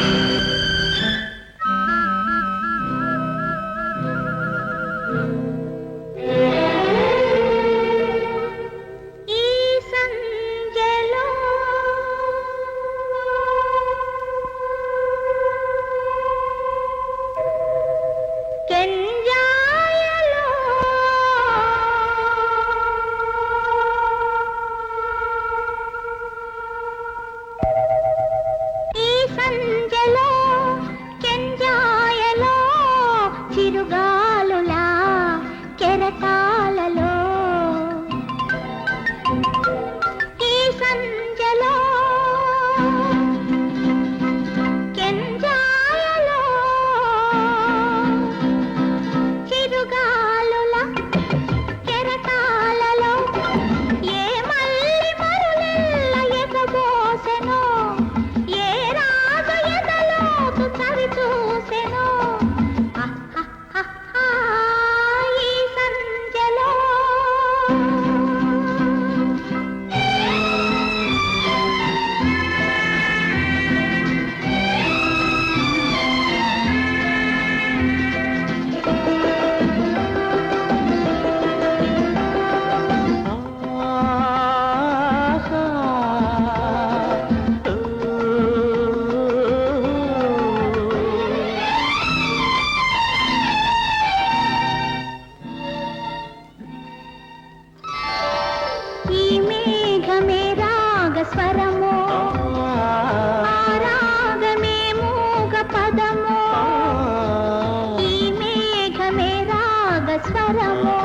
Bye. భారమో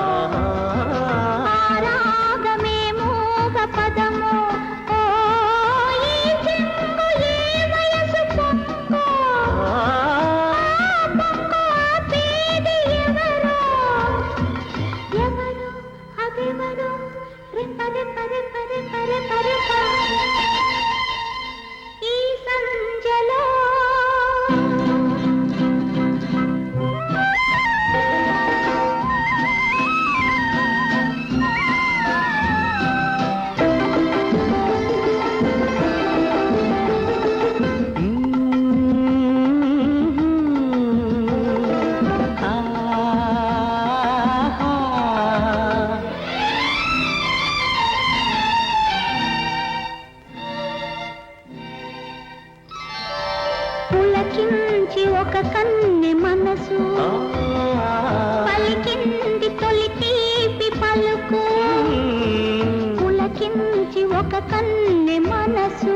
ఒక కన్నె మనసు. పలికింది తొలి తీపి పలుకు. పులకించి ఒక కన్నె మనసు.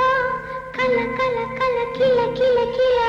కల కల కిల కిల కిల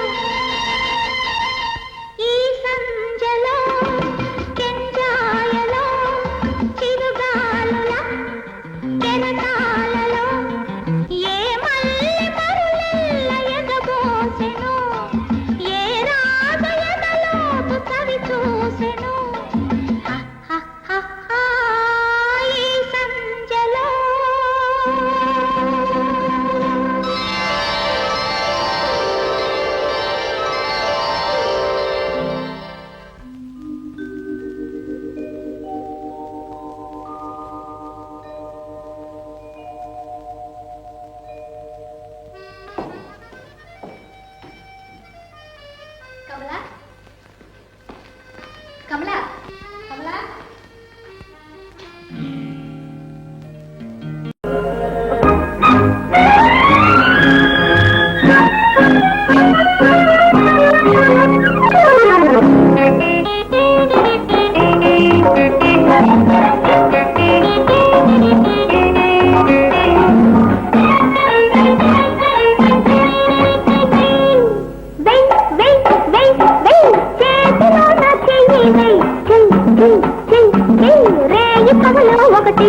ఒకటి